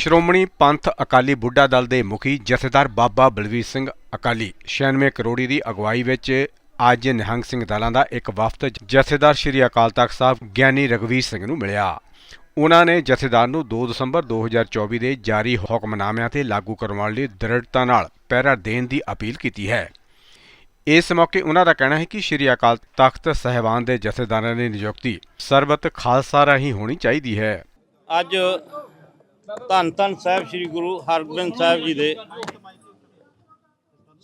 ਸ਼੍ਰੋਮਣੀ ਪੰਥ ਅਕਾਲੀ ਬੁੱਢਾ ਦਲ ਦੇ ਮੁਖੀ ਜਥੇਦਾਰ ਬਾਬਾ ਬਲਵੀਰ ਸਿੰਘ ਅਕਾਲੀ 96 ਕਰੋੜੀ ਦੀ ਅਗਵਾਈ ਵਿੱਚ ਅੱਜ ਨਿਹੰਗ ਸਿੰਘ ਦਲਾਂ ਦਾ ਇੱਕ ਵਫਦ ਜਥੇਦਾਰ ਸ਼੍ਰੀ ਅਕਾਲ ਤਖਤ ਸਾਹਿਬ ਗਿਆਨੀ ਰਗਵੀਰ ਸਿੰਘ ਨੂੰ ਮਿਲਿਆ। ਉਹਨਾਂ ਨੇ ਜਥੇਦਾਰ ਨੂੰ 2 ਦਸੰਬਰ 2024 ਦੇ ਜਾਰੀ ਹੁਕਮਨਾਮਿਆਂ ਤੇ ਲਾਗੂ ਕਰਵਾਉਣ ਲਈ ਦ੍ਰਿੜਤਾ ਨਾਲ ਪਹਿਰਾ ਦੇਣ ਦੀ ਅਪੀਲ ਕੀਤੀ ਹੈ। ਇਸ ਮੌਕੇ ਉਹਨਾਂ ਦਾ ਕਹਿਣਾ ਹੈ ਕਿ ਸ਼੍ਰੀ ਅਕਾਲ ਤਖਤ ਸਹਿਬਾਨ ਦੇ ਜਥੇਦਾਰਾਂ ਦੀ ਨਿਯੁਕਤੀ ਸਰਬਤ ਖਾਲਸਾ ਰਾਹੀਂ ਹੋਣੀ ਚਾਹੀਦੀ ਹੈ। ਅੱਜ ਧੰਨ ਧੰਨ ਸਾਹਿਬ ਸ੍ਰੀ ਗੁਰੂ ਹਰਗੋਬਿੰਦ ਸਾਹਿਬ ਜੀ ਦੇ।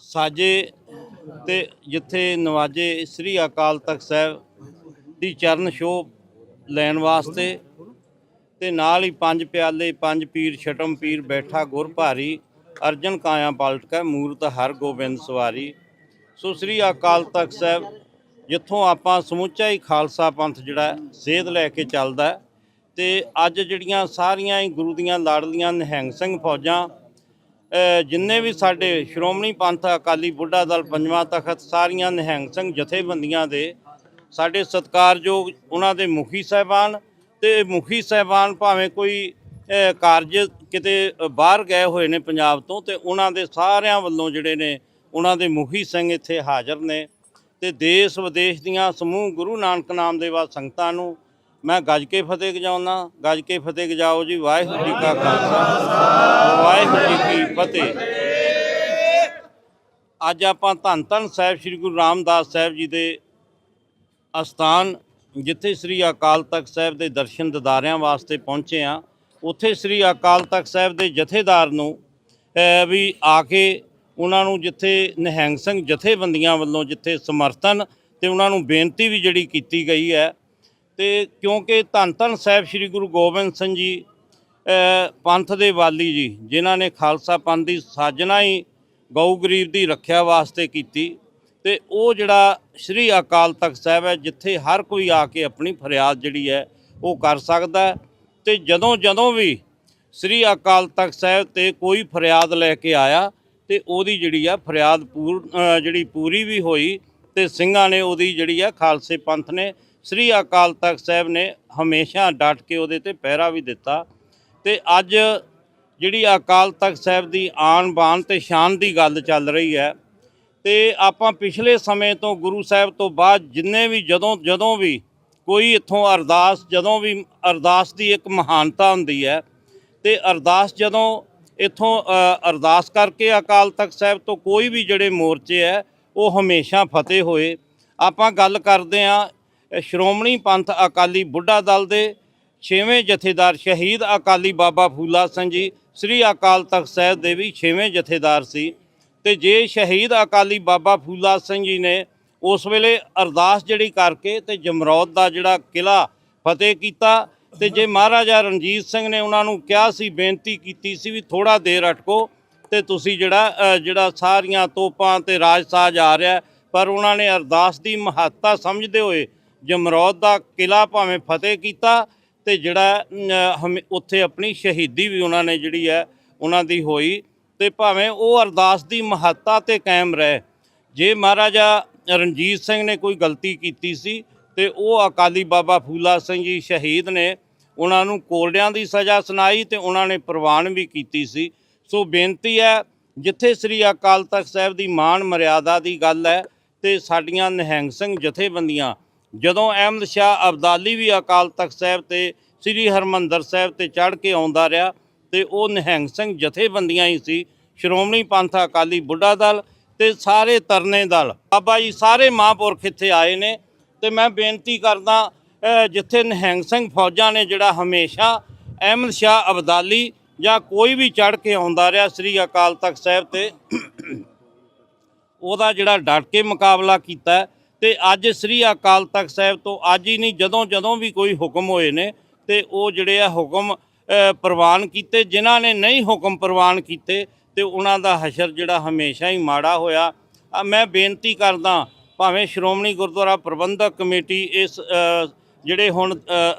ਸਾਜੇ ਤੇ ਜਿੱਥੇ ਨਵਾਜੇ ਸ੍ਰੀ ਅਕਾਲ ਤਖਤ ਸਾਹਿਬ ਦੀ ਚਰਨ ਛੋਹ ਲੈਣ ਵਾਸਤੇ ਤੇ ਨਾਲ ਹੀ ਪੰਜ ਪਿਆਲੇ, ਪੰਜ ਪੀਰ, ਛਟਮ ਪੀਰ ਬੈਠਾ ਗੁਰ ਭਾਰੀ, ਅਰਜਨ ਕਾਇਆ ਪਲਟ ਕੇ ਮੂਰਤ ਹਰ ਗੋਬਿੰਦ ਸਵਾਰੀ। ਸੋ ਸ੍ਰੀ ਅਕਾਲ ਤਖਤ ਸਾਹਿਬ, ਜਿੱਥੋਂ ਆਪਾਂ ਸਮੁੱਚਾ ਹੀ ਖਾਲਸਾ ਪੰਥ ਜਿਹੜਾ ਸੇਧ ਲੈ ਕੇ ਚੱਲਦਾ ਤੇ ਅੱਜ ਜਿਹੜੀਆਂ ਸਾਰੀਆਂ ਹੀ ਗੁਰੂ ਦੀਆਂ ਲਾੜਲੀਆਂ ਨਿਹੰਗ ਸਿੰਘ ਫੌਜਾਂ ਜਿੰਨੇ ਵੀ ਸਾਡੇ ਸ਼੍ਰੋਮਣੀ ਪੰਥ ਅਕਾਲੀ ਬੁੱਢਾ ਦਲ ਪੰਜਵਾਂ ਤਖਤ, ਸਾਰੀਆਂ ਨਿਹੰਗ ਸਿੰਘ ਜਥੇਬੰਦੀਆਂ ਦੇ ਸਾਡੇ ਸਤਿਕਾਰਯੋਗ ਉਹਨਾਂ ਦੇ ਮੁਖੀ ਸਾਹਿਬਾਨ ਤੇ ਮੁਖੀ ਸਾਹਿਬਾਨ ਭਾਵੇਂ ਕੋਈ ਕਾਰਜ ਕਿਤੇ ਬਾਹਰ ਗਏ ਹੋਏ ਨੇ ਪੰਜਾਬ ਤੋਂ ਤੇ ਉਹਨਾਂ ਦੇ ਸਾਰਿਆਂ ਵੱਲੋਂ ਜਿਹੜੇ ਨੇ ਉਹਨਾਂ ਦੇ ਮੁਖੀ ਸਿੰਘ ਇੱਥੇ ਹਾਜ਼ਰ ਨੇ ਤੇ ਦੇਸ਼ ਵਿਦੇਸ਼ ਦੀਆਂ ਸਮੂਹ ਗੁਰੂ ਨਾਨਕ ਨਾਮ ਦੇਵਾ ਸੰਗਤਾਂ ਨੂੰ ਮੈਂ ਗੱਜ ਕੇ ਫਤਿਹ ਗਜਾਉਣਾ ਗੱਜ ਕੇ ਫਤਿਹ ਗਜਾਓ ਜੀ, ਵਾਹਿਗੁਰੂ ਜੀ ਕਾ ਖਾਲਸਾ, ਵਾਹਿਗੁਰੂ ਜੀ ਕੀ ਫਤਿਹ। ਅੱਜ ਆਪਾਂ ਧੰਨ ਧੰਨ ਸਾਹਿਬ ਸ੍ਰੀ ਗੁਰੂ ਰਾਮਦਾਸ ਸਾਹਿਬ ਜੀ ਦੇ ਅਸਥਾਨ, ਜਿੱਥੇ ਸ੍ਰੀ ਅਕਾਲ ਤਖਤ ਸਾਹਿਬ ਦੇ ਦਰਸ਼ਨ ਦਿਦਾਰਿਆਂ ਵਾਸਤੇ ਪਹੁੰਚੇ ਆ ਉੱਥੇ ਸ੍ਰੀ ਅਕਾਲ ਤਖਤ ਸਾਹਿਬ ਦੇ ਜਥੇਦਾਰ ਨੂੰ ਵੀ ਆ ਕੇ ਉਹਨਾਂ ਨੂੰ ਜਿੱਥੇ ਨਿਹੰਗ ਸਿੰਘ ਜਥੇਬੰਦੀਆਂ ਵੱਲੋਂ ਜਿੱਥੇ ਸਮਰਥਨ ਤੇ ਉਹਨਾਂ ਨੂੰ ਬੇਨਤੀ ਵੀ ਜਿਹੜੀ ਕੀਤੀ ਗਈ ਹੈ ਤੇ ਕਿਉਂਕਿ ਧੰਨ ਧੰਨ ਸਾਹਿਬ ਸ੍ਰੀ ਗੁਰੂ ਗੋਬਿੰਦ ਸਿੰਘ ਜੀ ਪੰਥ ਦੇ ਵਾਲੀ ਜੀ, ਜਿਨ੍ਹਾਂ ਨੇ ਖਾਲਸਾ ਪੰਥ ਦੀ ਸਾਜਨਾ ਹੀ ਗਊ ਗਰੀਬ ਦੀ ਰੱਖਿਆ ਵਾਸਤੇ ਕੀਤੀ। ਤੇ ਉਹ ਜਿਹੜਾ ਸ੍ਰੀ ਅਕਾਲ ਤਖਤ ਸਾਹਿਬ ਹੈ, ਜਿੱਥੇ ਹਰ ਕੋਈ ਆ ਕੇ ਆਪਣੀ ਫਰਿਆਦ ਜਿਹੜੀ ਹੈ, ਉਹ ਕਰ ਸਕਦਾ ਹੈ। ਤੇ ਜਦੋਂ ਜਦੋਂ ਵੀ ਸ੍ਰੀ ਅਕਾਲ ਤਖਤ ਸਾਹਿਬ ਤੇ ਕੋਈ ਫਰਿਆਦ ਲੈ ਕੇ ਆਇਆ, ਤੇ ਉਹਦੀ ਜਿਹੜੀ ਆ ਫਰਿਆਦ ਪੂਰ ਜਿਹੜੀ ਪੂਰੀ ਵੀ ਹੋਈ, ਤੇ ਸਿੰਘਾਂ ਨੇ ਉਹਦੀ ਜਿਹੜੀ ਆ ਖਾਲਸੇ ਪੰਥ ਨੇ ਸ੍ਰੀ ਅਕਾਲ ਤਖਤ ਸਾਹਿਬ ਨੇ ਹਮੇਸ਼ਾ ਡਟ ਕੇ ਉਹਦੇ ਤੇ ਪਹਿਰਾ ਵੀ ਦਿੱਤਾ ਤੇ ਅੱਜ ਜਿਹੜੀ ਅਕਾਲ ਤਖਤ ਸਾਹਿਬ ਦੀ ਆਣ ਬਾਣ ਤੇ ਸ਼ਾਨ ਦੀ ਗੱਲ ਚੱਲ ਰਹੀ ਹੈ ਤੇ ਆਪਾਂ ਪਿਛਲੇ ਸਮੇਂ ਤੋਂ ਗੁਰੂ ਸਾਹਿਬ ਤੋਂ ਬਾਅਦ ਜਿੰਨੇ ਵੀ ਜਦੋਂ ਜਦੋਂ ਵੀ ਕੋਈ ਇੱਥੋਂ ਅਰਦਾਸ, ਜਦੋਂ ਵੀ ਅਰਦਾਸ ਦੀ ਇੱਕ ਮਹਾਨਤਾ ਹੁੰਦੀ ਹੈ ਤੇ ਅਰਦਾਸ ਜਦੋਂ ਇੱਥੋਂ ਅਰਦਾਸ ਕਰਕੇ ਅਕਾਲ ਤਖਤ ਸਾਹਿਬ ਤੋਂ ਕੋਈ ਵੀ ਜਿਹੜੇ ਮੋਰਚੇ ਹੈ, ਉਹ ਹਮੇਸ਼ਾ ਫਤਿਹ ਹੋਏ। ਆਪਾਂ ਗੱਲ ਕਰਦੇ ਆ ਸ਼੍ਰੋਮਣੀ ਪੰਥ ਅਕਾਲੀ ਬੁੱਢਾ ਦਲ ਦੇ ਛੇਵੇਂ ਜਥੇਦਾਰ ਸ਼ਹੀਦ ਅਕਾਲੀ ਬਾਬਾ ਫੂਲਾ ਸਿੰਘ ਜੀ, ਸ੍ਰੀ ਅਕਾਲ ਤਖਤ ਸਾਹਿਬ ਦੇ ਵੀ ਛੇਵੇਂ ਜਥੇਦਾਰ ਸੀ ਤੇ ਜੇ ਸ਼ਹੀਦ ਅਕਾਲੀ ਬਾਬਾ ਫੂਲਾ ਸਿੰਘ ਜੀ ਨੇ ਉਸ ਵੇਲੇ ਅਰਦਾਸ ਜਿਹੜੀ ਕਰਕੇ ਤੇ ਜਮਰੌਦ ਦਾ ਜਿਹੜਾ ਕਿਲਾ ਫਤਿਹ ਕੀਤਾ ਤੇ ਜੇ ਮਹਾਰਾਜਾ ਰਣਜੀਤ ਸਿੰਘ ਨੇ ਉਹਨਾਂ ਨੂੰ ਕਿਹਾ ਸੀ, ਬੇਨਤੀ ਕੀਤੀ ਸੀ ਵੀ ਥੋੜਾ ਦੇਰ ਅਟਕੋ ਤੇ ਤੁਸੀਂ ਜਿਹੜਾ ਜਿਹੜਾ ਸਾਰੀਆਂ ਤੋਪਾਂ ਤੇ ਰਾਜਸਾਜ ਆ ਰਿਹਾ ਪਰ ਉਹਨਾਂ ਨੇ ਅਰਦਾਸ ਦੀ ਮਹੱਤਤਾ ਸਮਝਦੇ ਹੋਏ ਜਮਰੌਦ ਦਾ ਕਿਲਾ ਭਾਵੇਂ ਫਤਿਹ ਕੀਤਾ ਤੇ ਜਿਹੜਾ ਅਮ, ਉੱਥੇ ਆਪਣੀ ਸ਼ਹੀਦੀ ਵੀ ਉਹਨਾਂ ਨੇ ਜਿਹੜੀ ਹੈ ਉਹਨਾਂ ਦੀ ਹੋਈ ਤੇ ਭਾਵੇਂ ਉਹ ਅਰਦਾਸ ਦੀ ਮਹੱਤਤਾ ਤੇ ਕਾਇਮ ਰਹੇ। ਜੇ ਮਹਾਰਾਜਾ ਰਣਜੀਤ ਸਿੰਘ ਨੇ ਕੋਈ ਗਲਤੀ ਕੀਤੀ ਸੀ ਤੇ ਉਹ ਅਕਾਲੀ ਬਾਬਾ ਫੂਲਾ ਸਿੰਘ ਜੀ ਸ਼ਹੀਦ ਨੇ ਉਹਨਾਂ ਨੂੰ ਕੋਲਡਿਆਂ ਦੀ ਸਜ਼ਾ ਸੁਣਾਈ ਤੇ ਉਹਨਾਂ ਨੇ ਪ੍ਰਵਾਨ ਵੀ ਕੀਤੀ ਸੀ। ਸੋ ਬੇਨਤੀ ਹੈ ਜਿੱਥੇ ਸ੍ਰੀ ਅਕਾਲ ਤਖਤ ਸਾਹਿਬ ਦੀ ਮਾਣ ਮਰਿਆਦਾ ਦੀ ਗੱਲ ਹੈ ਤੇ ਸਾਡੀਆਂ ਨਿਹੰਗ ਸਿੰਘ ਜਥੇਬੰਦੀਆਂ ਜਦੋਂ ਅਹਿਮਦ ਸ਼ਾਹ ਅਬਦਾਲੀ ਵੀ ਅਕਾਲ ਤਖਤ ਸਾਹਿਬ ਤੇ ਸ੍ਰੀ ਹਰਮੰਦਰ ਸਾਹਿਬ ਤੇ ਚੜ੍ਹ ਕੇ ਆਉਂਦਾ ਰਿਹਾ ਤੇ ਉਹ ਨਿਹੰਗ ਸਿੰਘ ਜਥੇਬੰਦੀਆਂ ਹੀ ਸੀ, ਸ਼੍ਰੋਮਣੀ ਪੰਥ ਅਕਾਲੀ ਬੁੱਢਾ ਦਲ ਤੇ ਸਾਰੇ ਤਰਨੇ ਦਲ। ਬਾਬਾ ਜੀ ਸਾਰੇ ਮਹਾਂਪੁਰਖ ਇੱਥੇ ਆਏ ਨੇ ਤੇ ਮੈਂ ਬੇਨਤੀ ਕਰਦਾ ਜਿੱਥੇ ਨਿਹੰਗ ਸਿੰਘ ਫੌਜਾਂ ਨੇ ਜਿਹੜਾ ਹਮੇਸ਼ਾ ਅਹਿਮਦ ਸ਼ਾਹ ਅਬਦਾਲੀ ਜਾਂ ਕੋਈ ਵੀ ਚੜ੍ਹ ਕੇ ਆਉਂਦਾ ਰਿਹਾ ਸ੍ਰੀ ਅਕਾਲ ਤਖਤ ਸਾਹਿਬ ਤੇ, ਉਹਦਾ ਜਿਹੜਾ ਡਟ ਕੇ ਮੁਕਾਬਲਾ ਕੀਤਾ ਤੇ ਅੱਜ ਸ੍ਰੀ ਅਕਾਲ ਤਖਤ ਸਾਹਿਬ ਤੋਂ ਅੱਜ ਹੀ ਨਹੀਂ, ਜਦੋਂ ਜਦੋਂ ਵੀ ਕੋਈ ਹੁਕਮ ਹੋਏ ਨੇ, ਤੇ ਉਹ ਜਿਹੜੇ ਆ ਹੁਕਮ ਪ੍ਰਵਾਨ ਕੀਤੇ, ਜਿਨ੍ਹਾਂ ਨੇ ਨਹੀਂ ਹੁਕਮ ਪ੍ਰਵਾਨ ਕੀਤੇ, ਤੇ ਉਹਨਾਂ ਦਾ ਹਸ਼ਰ ਜਿਹੜਾ ਹਮੇਸ਼ਾ ਹੀ ਮਾੜਾ ਹੋਇਆ। ਮੈਂ ਬੇਨਤੀ ਕਰਦਾ, ਭਾਵੇਂ ਸ਼੍ਰੋਮਣੀ ਗੁਰਦੁਆਰਾ ਪ੍ਰਬੰਧਕ ਕਮੇਟੀ ਇਸ ਜਿਹੜੇ ਹੁਣ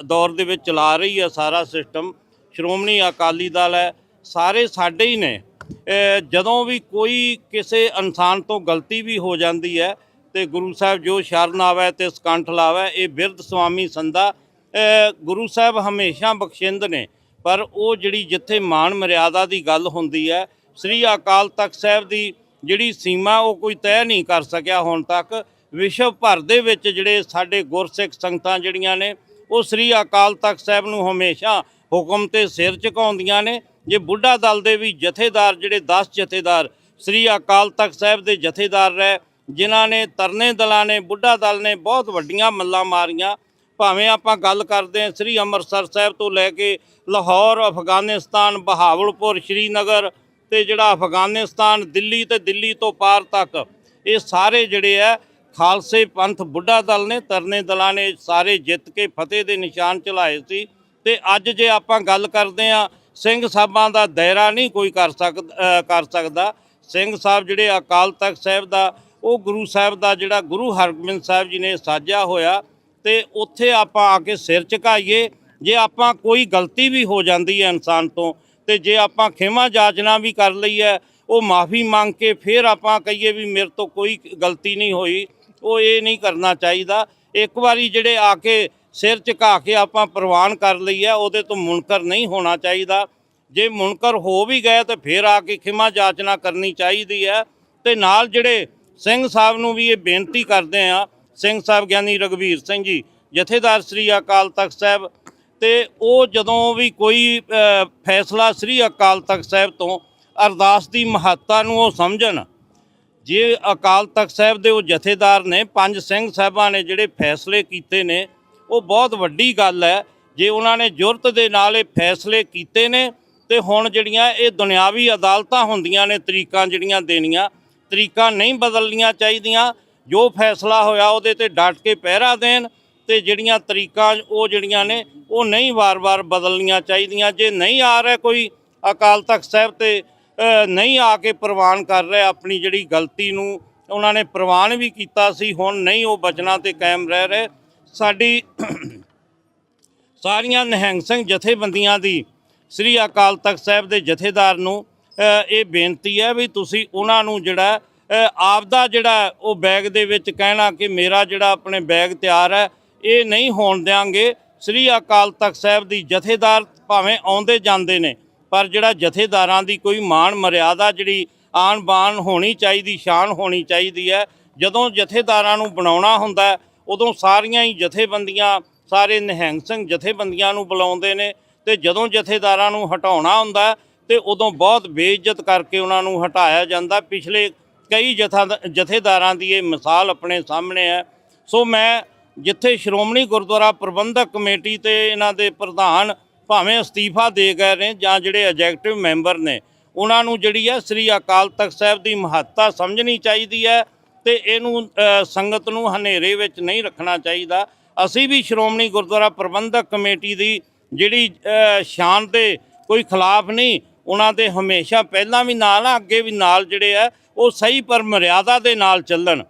ਦੌਰ ਦੇ ਵਿੱਚ ਚਲਾ ਰਹੀ ਹੈ ਸਾਰਾ ਸਿਸਟਮ, ਸ਼੍ਰੋਮਣੀ ਅਕਾਲੀ ਦਲ ਹੈ, ਸਾਰੇ ਸਾਡੇ ਹੀ ਨੇ। ਜਦੋਂ ਵੀ ਕੋਈ ਕਿਸੇ ਇਨਸਾਨ ਤੋਂ ਗਲਤੀ ਵੀ ਹੋ ਜਾਂਦੀ ਹੈ ਤੇ ਗੁਰੂ ਸਾਹਿਬ ਜੋ ਸ਼ਰਨ ਆਵੇ ਤੇ ਸਕੰਠ ਲਾਵੇ, ਇਹ ਬਿਰਧ ਸੁਆਮੀ ਸੰਦਾ ਗੁਰੂ ਸਾਹਿਬ ਹਮੇਸ਼ਾ ਬਖਸ਼ਿੰਦ ਨੇ। ਪਰ ਉਹ ਜਿਹੜੀ ਜਿੱਥੇ ਮਾਣ ਮਰਿਆਦਾ ਦੀ ਗੱਲ ਹੁੰਦੀ ਹੈ, ਸ੍ਰੀ ਅਕਾਲ ਤਖਤ ਸਾਹਿਬ ਦੀ ਜਿਹੜੀ ਸੀਮਾ, ਉਹ ਕੋਈ ਤੈਅ ਨਹੀਂ ਕਰ ਸਕਿਆ ਹੁਣ ਤੱਕ। ਵਿਸ਼ਵ ਭਰ ਦੇ ਵਿੱਚ ਜਿਹੜੇ ਸਾਡੇ ਗੁਰਸਿੱਖ ਸੰਗਤਾਂ ਜਿਹੜੀਆਂ ਨੇ, ਉਹ ਸ੍ਰੀ ਅਕਾਲ ਤਖਤ ਸਾਹਿਬ ਨੂੰ ਹਮੇਸ਼ਾ ਹੁਕਮ ਤੇ ਸਿਰ ਝੁਕਾਉਂਦੀਆਂ ਨੇ। ਜੇ ਬੁੱਢਾ ਦਲ ਦੇ ਵੀ ਜਥੇਦਾਰ, ਜਿਹੜੇ 10 ਜਥੇਦਾਰ ਸ੍ਰੀ ਅਕਾਲ ਤਖਤ ਸਾਹਿਬ ਦੇ ਜਥੇਦਾਰ ਰਹੇ ਜਿਨ੍ਹਾਂ ਨੇ ਤਰਨੇ ਦਲਾਂ ਨੇ, ਬੁੱਢਾ ਦਲ ਨੇ ਬਹੁਤ ਵੱਡੀਆਂ ਮੱਲਾਂ ਮਾਰੀਆਂ। ਭਾਵੇਂ ਆਪਾਂ ਗੱਲ ਕਰਦੇ ਹਾਂ ਸ੍ਰੀ ਅੰਮ੍ਰਿਤਸਰ ਸਾਹਿਬ ਤੋਂ ਲੈ ਕੇ ਲਾਹੌਰ, ਅਫਗਾਨਿਸਤਾਨ, ਬਹਾਵਲਪੁਰ, ਸ਼੍ਰੀਨਗਰ ਤੇ ਜਿਹੜਾ ਅਫਗਾਨਿਸਤਾਨ ਦਿੱਲੀ ਤੇ ਦਿੱਲੀ ਤੋਂ ਪਾਰ ਤੱਕ, ਇਹ ਸਾਰੇ ਜਿਹੜੇ ਆ, ਖਾਲਸੇ ਪੰਥ ਬੁੱਢਾ ਦਲ ਨੇ ਤਰਨੇ ਦਲਾਂ ਨੇ ਸਾਰੇ ਜਿੱਤ ਕੇ ਫਤਿਹ ਦੇ ਨਿਸ਼ਾਨ ਚਲਾਏ ਸੀ। ਤੇ ਅੱਜ ਜੇ ਆਪਾਂ ਗੱਲ ਕਰਦੇ ਆ ਸਿੰਘ ਸਾਹਿਬਾਂ ਦਾ ਦਾਇਰਾ ਨਹੀਂ ਕੋਈ ਕਰ ਸਕਦਾ ਕਰ ਸਕਦਾ। ਸਿੰਘ ਸਾਹਿਬ ਜਿਹੜੇ ਅਕਾਲ ਤਖਤ ਸਾਹਿਬ ਦਾ ਉਹ ਗੁਰੂ ਸਾਹਿਬ ਦਾ ਜਿਹੜਾ ਗੁਰੂ ਹਰਗੋਬਿੰਦ ਸਾਹਿਬ ਜੀ ਨੇ ਸਾਜਿਆ ਹੋਇਆ ਤੇ ਉੱਥੇ ਆਪਾਂ ਆ ਕੇ ਸਿਰ ਝੁਕਾਈਏ। ਜੇ ਆਪਾਂ ਕੋਈ ਗਲਤੀ ਵੀ ਹੋ ਜਾਂਦੀ ਹੈ ਇਨਸਾਨ ਤੋਂ ਤੇ ਜੇ ਆਪਾਂ ਖਿਮਾ ਜਾਚਨਾ ਵੀ ਕਰ ਲਈ ਹੈ, ਉਹ ਮਾਫੀ ਮੰਗ ਕੇ ਫਿਰ ਆਪਾਂ ਕਹੀਏ ਵੀ ਮੇਰੇ ਤੋਂ ਕੋਈ ਗਲਤੀ ਨਹੀਂ ਹੋਈ, ਉਹ ਇਹ ਨਹੀਂ ਕਰਨਾ ਚਾਹੀਦਾ। ਇੱਕ ਵਾਰੀ ਜਿਹੜੇ ਆ ਕੇ ਸਿਰ ਝੁਕਾ ਕੇ ਆਪਾਂ ਪ੍ਰਵਾਨ ਕਰ ਲਈ ਹੈ, ਉਹਦੇ ਤੋਂ ਮੁਨਕਰ ਨਹੀਂ ਹੋਣਾ ਚਾਹੀਦਾ। ਜੇ ਮੁਨਕਰ ਹੋ ਵੀ ਗਏ ਤੇ ਫਿਰ ਆ ਕੇ ਖਿਮਾ ਜਾਚਨਾ ਕਰਨੀ ਚਾਹੀਦੀ ਹੈ ਤੇ ਨਾਲ ਜਿਹੜੇ ਸਿੰਘ ਸਾਹਿਬ ਨੂੰ ਵੀ ਇਹ ਬੇਨਤੀ ਕਰਦੇ ਆ ਸਿੰਘ ਸਾਹਿਬ ਗਿਆਨੀ ਰਗਵੀਰ ਸਿੰਘ ਜੀ, ਜਥੇਦਾਰ ਸ੍ਰੀ ਅਕਾਲ ਤਖਤ ਸਾਹਿਬ ਤੇ ਉਹ ਜਦੋਂ ਵੀ ਕੋਈ ਫੈਸਲਾ ਸ੍ਰੀ ਅਕਾਲ ਤਖਤ ਸਾਹਿਬ ਤੋਂ ਅਰਦਾਸ ਦੀ ਮਹੱਤਤਾ ਨੂੰ ਉਹ ਸਮਝਣ। ਜੇ ਅਕਾਲ ਤਖਤ ਸਾਹਿਬ ਦੇ ਉਹ ਜਥੇਦਾਰ ਨੇ, ਪੰਜ ਸਿੰਘ ਸਾਹਿਬਾਂ ਨੇ ਜਿਹੜੇ ਫੈਸਲੇ ਕੀਤੇ ਨੇ, ਉਹ ਬਹੁਤ ਵੱਡੀ ਗੱਲ ਹੈ। ਜੇ ਉਹਨਾਂ ਨੇ ਜੁਰਤ ਦੇ ਨਾਲ ਇਹ ਫੈਸਲੇ ਕੀਤੇ ਨੇ, ਤੇ ਹੁਣ ਜਿਹੜੀਆਂ ਇਹ ਦੁਨਿਆਵੀ ਅਦਾਲਤਾਂ ਹੁੰਦੀਆਂ ਨੇ ਤਰੀਕਾਂ ਜਿਹੜੀਆਂ ਦੇਣੀਆਂ ਤਰੀਕਾਂ ਨਹੀਂ ਬਦਲਣੀਆਂ ਚਾਹੀਦੀਆਂ, ਜੋ ਫੈਸਲਾ ਹੋਇਆ ਉਹਦੇ ਤੇ ਡਟ ਕੇ ਪਹਿਰਾ ਦੇਣ ਤੇ ਜਿਹੜੀਆਂ ਤਰੀਕਾਂ ਉਹ ਜਿਹੜੀਆਂ ਨੇ, ਉਹ ਨਹੀਂ ਵਾਰ-ਵਾਰ ਬਦਲਣੀਆਂ ਚਾਹੀਦੀਆਂ। ਜੇ ਨਹੀਂ ਆ ਰਿਹਾ ਕੋਈ ਅਕਾਲ ਤਖਤ ਸਾਹਿਬ ਤੇ ਨਹੀਂ ਆ ਕੇ ਪ੍ਰਵਾਨ ਕਰ ਰਿਹਾ ਆਪਣੀ ਜਿਹੜੀ ਗਲਤੀ ਨੂੰ, ਉਹਨਾਂ ਨੇ ਪ੍ਰਵਾਨ ਵੀ ਕੀਤਾ ਸੀ, ਹੁਣ ਨਹੀਂ ਉਹ ਬਚਨਾਂ ਤੇ ਕਾਇਮ ਰਹਿ ਰਹੇ। ਸਾਡੀ ਸਾਰੀਆਂ ਨਿਹੰਗ ਸਿੰਘ ਜਥੇਬੰਦੀਆਂ ਦੀ ਸ੍ਰੀ ਅਕਾਲ ਤਖਤ ਸਾਹਿਬ ਦੇ ਜਥੇਦਾਰ ਨੂੰ ਇਹ ਬੇਨਤੀ ਹੈ ਵੀ ਤੁਸੀਂ ਉਹਨਾਂ ਨੂੰ ਜਿਹੜਾ ਆਪਦਾ ਜਿਹੜਾ ਉਹ ਬੈਗ ਦੇ ਵਿੱਚ ਕਹਿਣਾ ਕਿ ਮੇਰਾ ਜਿਹੜਾ ਆਪਣੇ ਬੈਗ ਤਿਆਰ ਹੈ, ਇਹ ਨਹੀਂ ਹੋਣ ਦਿਆਂਗੇ। ਸ੍ਰੀ ਅਕਾਲ ਤਖਤ ਸਾਹਿਬ ਦੀ ਜਥੇਦਾਰ ਭਾਵੇਂ ਆਉਂਦੇ ਜਾਂਦੇ ਨੇ, ਪਰ ਜਿਹੜਾ ਜਥੇਦਾਰਾਂ ਦੀ ਕੋਈ ਮਾਣ ਮਰਿਆਦਾ ਜਿਹੜੀ ਆਣ ਬਾਣ ਹੋਣੀ ਚਾਹੀਦੀ, ਸ਼ਾਨ ਹੋਣੀ ਚਾਹੀਦੀ ਹੈ, ਜਦੋਂ ਜਥੇਦਾਰਾਂ ਨੂੰ ਬਣਾਉਣਾ ਹੁੰਦਾ ਉਦੋਂ ਸਾਰੀਆਂ ਹੀ ਜਥੇਬੰਦੀਆਂ, ਸਾਰੇ ਨਿਹੰਗ ਸਿੰਘ ਜਥੇਬੰਦੀਆਂ ਨੂੰ ਬੁਲਾਉਂਦੇ ਨੇ ਤੇ ਜਦੋਂ ਜਥੇਦਾਰਾਂ ਨੂੰ ਹਟਾਉਣਾ ਹੁੰਦਾ ਤੇ ਉਦੋਂ ਬਹੁਤ ਬੇਇੱਜ਼ਤ ਕਰਕੇ ਉਹਨਾਂ ਨੂੰ ਹਟਾਇਆ ਜਾਂਦਾ। ਪਿਛਲੇ ਕਈ ਜਥਾ ਜਥੇਦਾਰਾਂ ਦੀ ਇਹ ਮਿਸਾਲ ਆਪਣੇ ਸਾਹਮਣੇ ਹੈ। ਸੋ ਮੈਂ ਜਿੱਥੇ ਸ਼੍ਰੋਮਣੀ ਗੁਰਦੁਆਰਾ ਪ੍ਰਬੰਧਕ ਕਮੇਟੀ ਤੇ ਇਹਨਾਂ ਦੇ ਪ੍ਰਧਾਨ ਭਾਵੇਂ ਅਸਤੀਫਾ ਦੇ ਗਏ ਨੇ ਜਾਂ ਜਿਹੜੇ ਐਗਜ਼ੈਕਟਿਵ ਮੈਂਬਰ ਨੇ, ਉਹਨਾਂ ਨੂੰ ਜਿਹੜੀ ਹੈ ਸ੍ਰੀ ਅਕਾਲ ਤਖਤ ਸਾਹਿਬ ਦੀ ਮਹੱਤਤਾ ਸਮਝਣੀ ਚਾਹੀਦੀ ਹੈ ਤੇ ਇਹਨੂੰ ਸੰਗਤ ਨੂੰ ਹਨੇਰੇ ਵਿੱਚ ਨਹੀਂ ਰੱਖਣਾ ਚਾਹੀਦਾ। ਅਸੀਂ ਵੀ ਸ਼੍ਰੋਮਣੀ ਗੁਰਦੁਆਰਾ ਪ੍ਰਬੰਧਕ ਕਮੇਟੀ ਦੀ ਜਿਹੜੀ ਸ਼ਾਨ ਦੇ ਕੋਈ ਖਿਲਾਫ ਨਹੀਂ ਉਹਨਾਂ ਦੇ ਹਮੇਸ਼ਾ ਪਹਿਲਾਂ ਵੀ ਨਾਲ ਆ, ਅੱਗੇ ਵੀ ਨਾਲ ਜਿਹੜੇ ਆ, ਉਹ ਸਹੀ ਪਰ ਮਰਿਆਦਾ ਦੇ ਨਾਲ ਚੱਲਣ।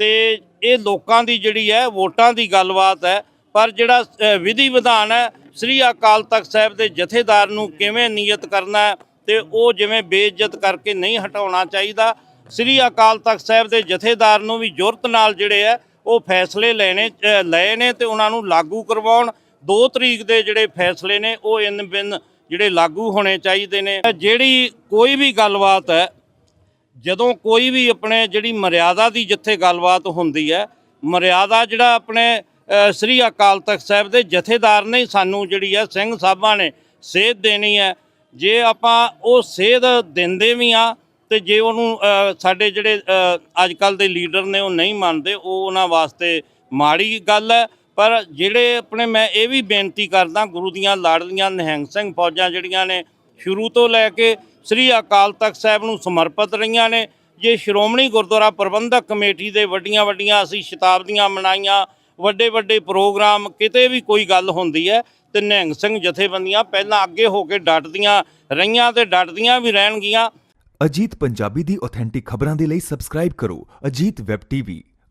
ਤੇ ਇਹ ਲੋਕਾਂ ਦੀ ਜਿਹੜੀ ਹੈ, ਵੋਟਾਂ ਦੀ ਗੱਲਬਾਤ ਹੈ। ਪਰ ਜਿਹੜਾ ਵਿਧੀ ਵਿਧਾਨ ਹੈ, ਸ੍ਰੀ ਅਕਾਲ ਤਖਤ ਸਾਹਿਬ ਦੇ ਜਥੇਦਾਰ ਨੂੰ ਕਿਵੇਂ ਨਿਯਤ ਕਰਨਾ ਹੈ ਤੇ ਉਹ ਜਿਵੇਂ ਬੇਇੱਜ਼ਤ ਕਰਕੇ ਨਹੀਂ ਹਟਾਉਣਾ ਚਾਹੀਦਾ, ਸ੍ਰੀ ਅਕਾਲ ਤਖਤ ਸਾਹਿਬ ਦੇ ਜਥੇਦਾਰ ਨੂੰ ਵੀ ਜੁਰਤ ਨਾਲ ਜਿਹੜੇ ਆ ਉਹ ਫੈਸਲੇ ਲੈਣੇ ਲਏ ਨੇ ਤੇ ਉਹਨਾਂ ਨੂੰ ਲਾਗੂ ਕਰਵਾਉਣ। 2 ਤਰੀਕ ਦੇ ਜਿਹੜੇ ਫੈਸਲੇ ਨੇ, ਉਹ ਇਨ ਬਿਨ ਜਿਹੜੇ ਲਾਗੂ ਹੋਣੇ ਚਾਹੀਦੇ ਨੇ। ਜਿਹੜੀ ਕੋਈ ਵੀ ਗੱਲਬਾਤ ਹੈ, ਜਦੋਂ ਕੋਈ ਵੀ ਆਪਣੇ ਜਿਹੜੀ ਮਰਿਆਦਾ ਦੀ ਜਿੱਥੇ ਗੱਲਬਾਤ ਹੁੰਦੀ ਹੈ, ਮਰਿਆਦਾ ਜਿਹੜਾ ਆਪਣੇ ਸ੍ਰੀ ਅਕਾਲ ਤਖਤ ਸਾਹਿਬ ਦੇ ਜਥੇਦਾਰ ਨੇ ਸਾਨੂੰ ਜਿਹੜੀ ਹੈ, ਸਿੰਘ ਸਾਹਿਬਾਂ ਨੇ ਸੇਧ ਦੇਣੀ ਹੈ। ਜੇ ਆਪਾਂ ਉਹ ਸੇਧ ਦਿੰਦੇ ਵੀ ਆ ਤੇ ਜੇ ਉਹਨੂੰ ਸਾਡੇ ਜਿਹੜੇ ਅੱਜ ਕੱਲ ਦੇ ਲੀਡਰ ਨੇ ਉਹ ਨਹੀਂ ਮੰਨਦੇ, ਉਹ ਉਹਨਾਂ ਵਾਸਤੇ ਮਾੜੀ ਗੱਲ ਹੈ। ਪਰ ਜਿਹੜੇ ਆਪਣੇ ਮੈਂ ਇਹ ਵੀ ਬੇਨਤੀ ਕਰਦਾ ਗੁਰੂ ਦੀਆਂ ਲਾੜਲੀਆਂ, ਨਿਹੰਗ ਸਿੰਘ ਫੌਜਾਂ ਜਿਹੜੀਆਂ ਨੇ, ਸ਼ੁਰੂ ਤੋਂ ਲੈ ਕੇ ਸ੍ਰੀ ਅਕਾਲ ਤਖਤ ਸਾਹਿਬ ਨੂੰ ਸਮਰਪਿਤ ਰਹੀਆਂ ਨੇ, ਜੇ ਸ਼੍ਰੋਮਣੀ ਗੁਰਦੁਆਰਾ ਪ੍ਰਬੰਧਕ ਕਮੇਟੀ ਦੇ ਵੱਡੀਆਂ ਵੱਡੀਆਂ ਅਸੀਂ ਸ਼ਤਾਬਦੀਆਂ ਮਨਾਈਆਂ ਵੱਡੇ ਵੱਡੇ ਪ੍ਰੋਗਰਾਮ, ਕਿਤੇ ਵੀ ਕੋਈ ਗੱਲ ਹੁੰਦੀ ਹੈ, ਤੇ ਨਿਹੰਗ ਸਿੰਘ ਜਥੇਬੰਦੀਆਂ ਪਹਿਲਾਂ ਅੱਗੇ ਹੋ ਕੇ ਡਟਦੀਆਂ ਰਹੀਆਂ ਤੇ ਡਟਦੀਆਂ ਵੀ ਰਹਿਣਗੀਆਂ। ਅਜੀਤ ਪੰਜਾਬੀ ਦੀ ਆਥੈਂਟਿਕ ਖਬਰਾਂ ਦੇ ਲਈ ਸਬਸਕ੍ਰਾਈਬ ਕਰੋ ਅਜੀਤ ਵੈਬ ਟੀਵੀ